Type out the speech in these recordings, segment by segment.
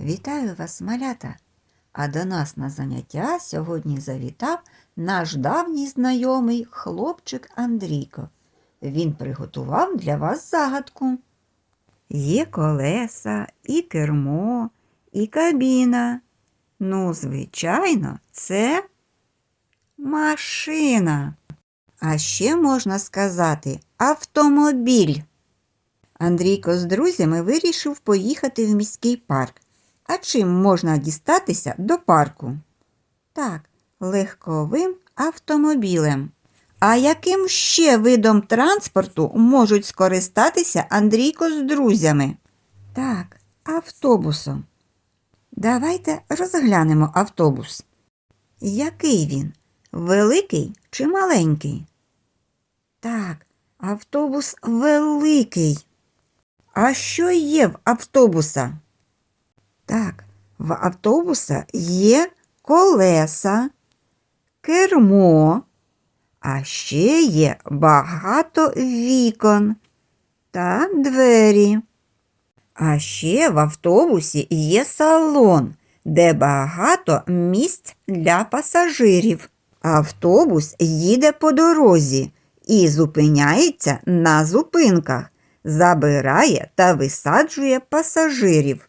Вітаю вас, малята! А до нас на заняття сьогодні завітав наш давній знайомий хлопчик Андрійко. Він приготував для вас загадку. Є колеса, і кермо, і кабіна. Ну, звичайно, це машина. А ще можна сказати автомобіль. Андрійко з друзями вирішив поїхати в міський парк. А чим можна дістатися до парку? Так, легковим автомобілем. А яким ще видом транспорту можуть скористатися Андрійко з друзями? Так, автобусом. Давайте розглянемо автобус. Який він? Великий чи маленький? Так, автобус великий. А що є в автобуса? Так, в автобуса є колеса, кермо, а ще є багато вікон та двері. А ще в автобусі є салон, де багато місць для пасажирів. Автобус їде по дорозі і зупиняється на зупинках, забирає та висаджує пасажирів.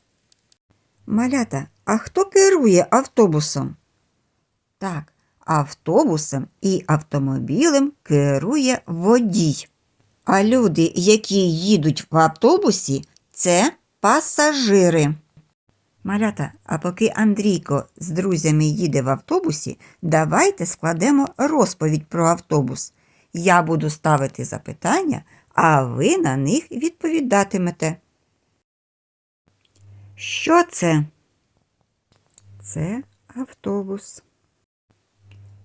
Малята, а хто керує автобусом? Так, автобусом і автомобілем керує водій. А люди, які їдуть в автобусі, це пасажири. Малята, а поки Андрійко з друзями їде в автобусі, давайте складемо розповідь про автобус. Я буду ставити запитання, а ви на них відповідатимете. Що це? Це автобус.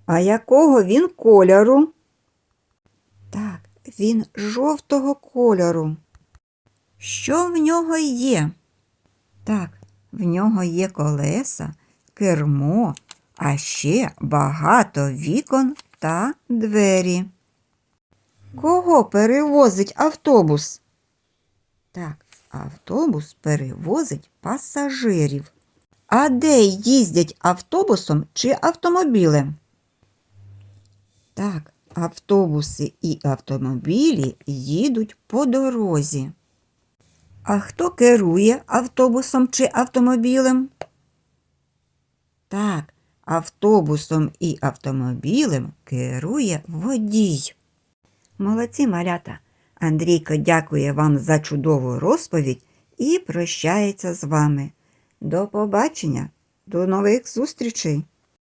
А якого він кольору? Так, він жовтого кольору. Що в нього є? Так, в нього є колеса, кермо, а ще багато вікон та двері. Кого перевозить автобус? Так, автобус перевозить пасажирів. А де їздять автобусом чи автомобілем? Так, автобуси і автомобілі їдуть по дорозі. А хто керує автобусом чи автомобілем? Так, автобусом і автомобілем керує водій. Молодці малята. Андрійко дякує вам за чудову розповідь і прощається з вами. До побачення, до нових зустрічей!